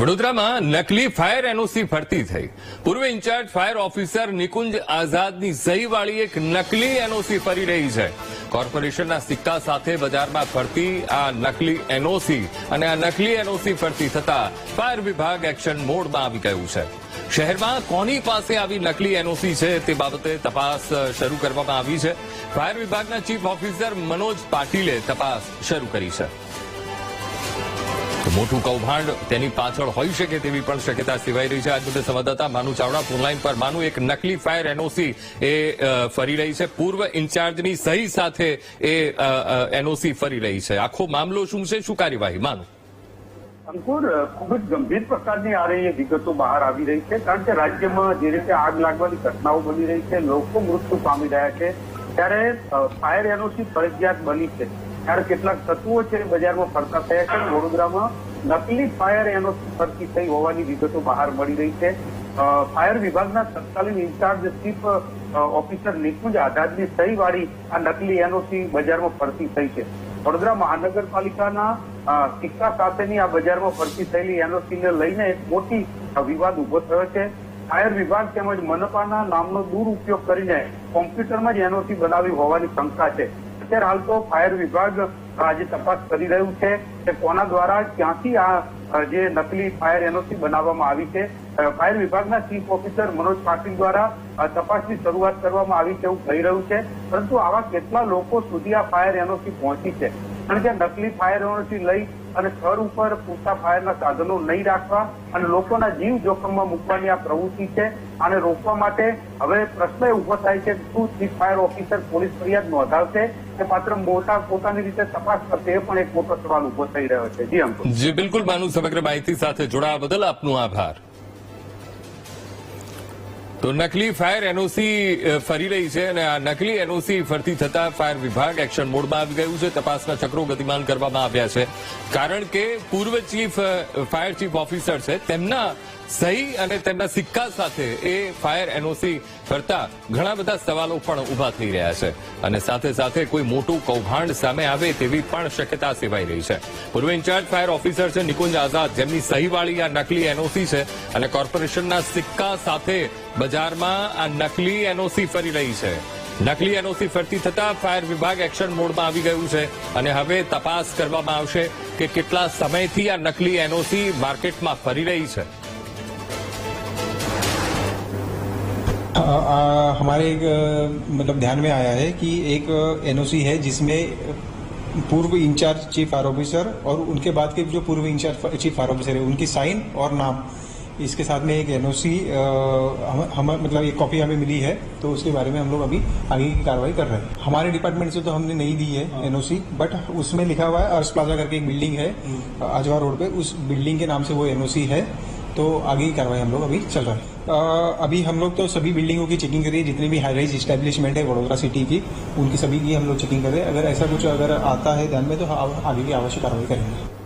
વડોદરામાં નકલી fire NOC ફરતી થઈ. પૂર્વ ઇન્ચાર્જ ફાયર ઓફિસર નિકુંજ આઝાદની સહીવાળી એક નકલી એનઓસી ફરી રહી છે. કોર્પોરેશનના સિક્કા સાથે બજારમાં ફરતી આ નકલી એનઓસી અને આ નકલી એનઓસી ફરતી થતા ફાયર વિભાગ એક્શન મોડમાં આવી ગયું છે. શહેરમાં કોની પાસે આવી નકલી એનઓસી છે તે બાબતે તપાસ શરૂ કરવામાં આવી છે. ફાયર વિભાગના ચીફ ઓફિસર મનોજ પાટીલે તપાસ શરૂ કરી છે. મોટું કૌભાંડ તેની પાછળ હોઈ શકે તેવી પણ શક્યતા સેવાઈ રહી છે. આજ મુદ્દે સંવાદદાતા માનુ ચાવડા ફોનલાઈન પર. માનુ, એક નકલી ફાયર એનઓસી એ ફરી રહી છે. પૂર્વ ઇન્ચાર્જની સહી સાથે એ એનઓસી ફરી રહી છે. આખો મામલો શું છે? શું કાર્યવાહી? માનુ. અંકુર, ખૂબ જ ગંભીર પ્રકારની આ રહી વિગતો બહાર આવી રહી છે, કારણ કે રાજ્યમાં જે રીતે આગ લાગવાની ઘટનાઓ બની રહી છે, લોકો મૃત્યુ પામી રહ્યા છે, ત્યારે ફાયર એનઓસી ફરજિયાત બની છે. ત્યારે કેટલાક તત્વો છે, બજારમાં ફરતા થયા છે. વડોદરામાં નકલી ફાયર એનો ફરતી થઈ હોવાની વિગતો બહાર મળી રહી છે. ફાયર વિભાગના તત્કાલીન ઇન્ચાર્જ ચીફ ઓફિસર નિકુંજ આઝાદની સહીવાળી આ નકલી એનઓસી બજારમાં ફરતી થઈ છે. વડોદરા મહાનગરપાલિકાના સિક્કા સાથેની આ બજારમાં ફરતી થયેલી એનઓસીને લઈને એક મોટી વિવાદ ઊભો થયો છે. ફાયર વિભાગ તેમજ મનપાના નામનો દુરુપયોગ કરીને કોમ્પ્યુટરમાં જ એનઓસી બનાવી હોવાની શંકા છે. અત્યારે હાલ તો ફાયર વિભાગ આજે તપાસ કરી રહ્યું છે કે કોના દ્વારા ક્યાંથી આ જે નકલી ફાયર એનઓસી બનાવવામાં આવી છે. ફાયર વિભાગના ચીફ ઓફિસર મનોજ પાટીલ દ્વારા તપાસની શરૂઆત કરવામાં આવી છે એવું કહી રહ્યું છે. પરંતુ આવા કેટલા લોકો સુધી આ ફાયર એનઓસી પહોંચી છે? કારણ કે નકલી ફાયર એનઓસી લઈ અને સ્થળ ઉપર પૂરતા ફાયરના સાધનો નહીં રાખવા અને લોકોના જીવ જોખમમાં મૂકવાની આ પ્રવૃત્તિ છે. આને રોકવા માટે હવે પ્રશ્ન ઊભો થાય છે શું ચીફ ફાયર ઓફિસર પોલીસ ફરિયાદ નોંધાવશે કે માત્ર મોટા પોતાની રીતે તપાસ કરશે એ પણ એક મોટો સવાલ ઊભો થઈ રહ્યો છે. જી અંકુર. જી, બિલકુલ માનુ સમગ્ર માહિતી સાથે જોડાવા બદલ આપનો આભાર. તો નકલી ફાયર એનઓસી ફરી રહી છે અને આ નકલી એનઓસી ફરતી થતા ફાયર વિભાગ એક્શન મોડમાં આવી ગયું છે. તપાસના ચક્રો ગતિમાન કરવામાં આવ્યા છે. કારણ કે પૂર્વ ચીફ ફાયર ચીફ ઓફિસર છે. તેમના સહી અને તેમના સિક્કા સાથે એ ફાયર એનઓસી ફરતા ઘણા બધા સવાલો પણ ઊભા થઈ રહ્યા છે. અને સાથે સાથે કોઈ મોટું કૌભાંડ સામે આવે તેવી પણ શક્યતા સેવાઈ રહી છે. પૂર્વ ઇન્ચાર્જ ફાયર ઓફિસર છે નિકુંજ આઝાદ. જેમની સહીવાળી આ નકલી એનઓસી છે અને કોર્પોરેશનના સિક્કા સાથે બજારમાં આ નકલી એનઓસી ફરી રહી છે. નકલી એનઓસી ફરતી થતા ફાયર વિભાગ એક્શન મોડમાં આવી ગયું છે અને હવે તપાસ કરવામાં આવશે કે કેટલા સમયથી આ નકલી એનઓસી માર્કેટમાં ફરી રહી છે. आ, हमारे एक मतलब ध्यान में आया है कि एक एनओसी है जिसमें पूर्व इंचार्ज चीफ आर ऑफिसर और उनके बाद के जो पूर्व इंचार्ज चीफ आर ऑफिसर है उनकी साइन और नाम। इसके साथ में एक एनओसी हम, हम मतलब एक कॉपी हमें मिली है तो उसके बारे में हम लोग अभी आगे की कार्रवाई कर रहे हैं। हमारे डिपार्टमेंट से तो हमने नहीं दी है एनओसी बट उसमें लिखा हुआ है अर्स प्लाजा करके एक बिल्डिंग है अजवा रोड पे उस बिल्डिंग के नाम से वो एनओसी है। तो आगे की कार्रवाई हम लोग अभी चल रहा है। अभी हम लोग तो सभी बिल्डिंगों की चेकिंग करिए जितनी भी हाई राइज स्टैब्लिशमेंट है वडोदरा सिटी की, उनकी सभी की हम लोग चेकिंग करें अगर ऐसा कुछ अगर आता है ध्यान में तो आगे की आवश्यक कार्रवाई करेंगे।